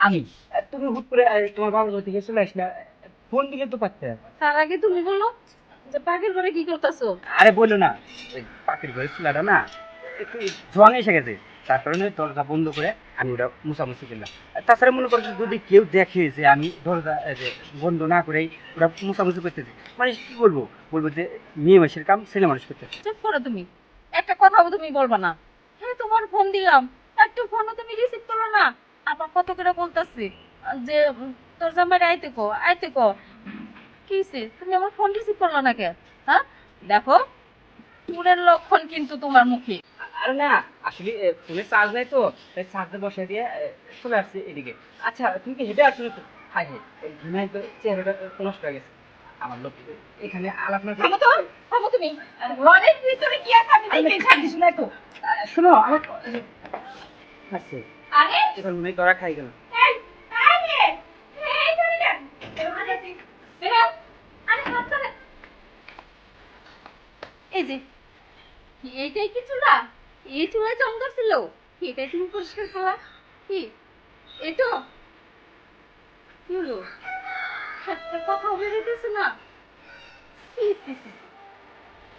আমি। তুমি হুট করে তোমার বাবার বাড়ি থেকে চলে ফোন দিলে তো পাচ্ছে তার আগে তুমি বলো যে পাখির ঘরে কি করতেছো? আরে বলল না ওই পাখির ঘরে চুলাটা না একটু জং এসে গেছে। তার কারণে দরজা বন্ধ করে আমি ওটা মুছামুছি করলাম। তাছাড়া মনে করো যে যদি কেউ দেখে যে আমি দরজা বন্ধ না করেই ওটা মুছামুছি করতেছি মানে কি বলব? বলব যে মেয়ে মানুষের কাম ছেলে মানুষ করতেছে। চুপ করো তুমি। একটা কথাও তুমি বলবা না। হ্যাঁ তোমার ফোন দিলাম। একটা ফোনও তুমি রিসিভ করো না। আবার কত করে বলতাছি? যে তোর জামাই আইতে কো আইতে কো। কিসে তুমি আমার ফোন রিসিভ করল না কে হ্যাঁ? দেখো চুরের লক্ষণ কিন্তু তোমার মুখে। আরে না আসলে ফোনে চার্জ নাই তো তাই চার্জে বসে দিয়ে চলে আসছে এদিকে। আচ্ছা তুমি কি হেঁটে আসছো? তো হাই হাই এই ঘুমাই তো চেহারাটা নষ্ট হয়ে গেছে। আমার লোক এখানে আলাপ না থামো তো থামো তুমি। ঘরের ভিতরে কি আছে আমি দেখে খাই না তো শোনো আমার আরে! এবার মনে হয় খাই গেল এই আরে এই ধরে না এবার দেখি বেরো আরে হাত ধরে এই যে এইটাই কি চুলা এই চুলায় জঙ্গল ছিল। এটাই তুমি পরিষ্কার করলা কি? এটো কি হলো? একটা কথা বেরোতেছে না?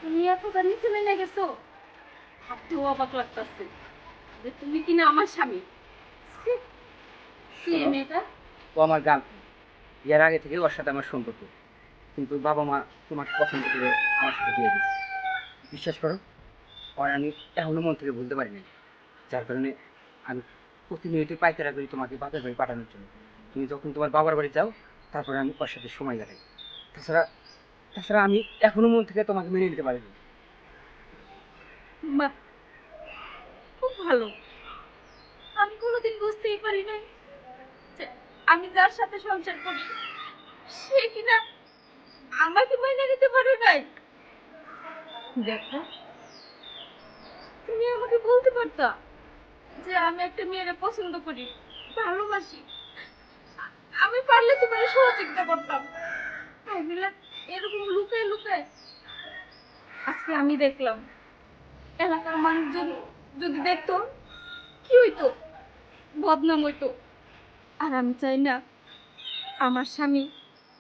তুমি এতটা নিচে নেমে গেছো। ভাবতেও অবাক লাগতেছে যে তুমি কিনা আমার স্বামী? ও আমার গান এর আগে থেকে ওর সাথে আমার সম্পর্ক। কিন্তু বাবা মা তোমাকে পছন্দ করে আমার সাথে বিয়ে দিচ্ছে বিশ্বাস করো? আর আমি এখনও মন থেকে বলতে পারি না যার কারণে আমি প্রতিনিয়ত পাইতারা করি তোমাকে বাপের বাড়ি পাঠানোর জন্য। তুমি যখন তোমার বাবার বাড়ি যাও তারপরে আমি ওর সাথে সময় কাটাই। তাছাড়া তাছাড়া আমি এখনও মন থেকে তোমাকে মেনে নিতে পারিনি। বাহ খুব ভালো। আমি কোনোদিন বুঝতেই পারি নাই যে আমি যার সাথে সংসার করি সে কিনা আমাকে মেনে নিতে পারে নাই। দেখো। তুমি আমাকে বলতে পারতা যে আমি একটা মেয়েরে পছন্দ করি, ভালোবাসি। আমি পারলে তোমার সহযোগিতা করতাম। এরকম লুকায় লুকায় আজকে আমি দেখলাম, এলাকার মানুষজন যদি দেখতো, কি হইতো? বদনাম হইতো। আর আমি চাই না আমার স্বামী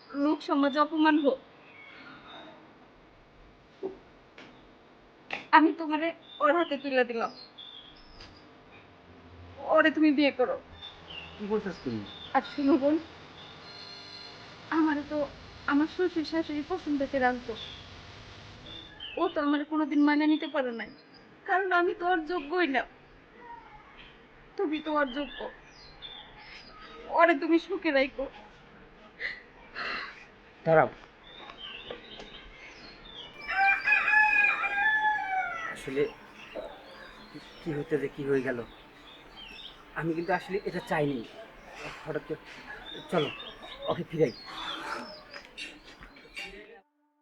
লোক সমাজে অপমান হোক। আমি তোমারে ওর হাতে তুলে দিলাম। ওরে তুমি বিয়ে করো। কি বলছিস তুমি আর শুনো বোন আমার তো আমার শ্বশুর শাশুড়ি পছন্দ করে আনতো ও তো আমার কোনোদিন মানে নিতে পারে নাই। কারণ আমি তো ওর যোগ্যই না। তুমি তো ওর যোগ্য। ওরে তুমি সুখে রাখো দাঁড়াও। আসলে কি হতে যে কি হয়ে গেল? আমি কিন্তু আসলে এটা চাইনি। হঠাৎ চলো, ওকে ফিরাই।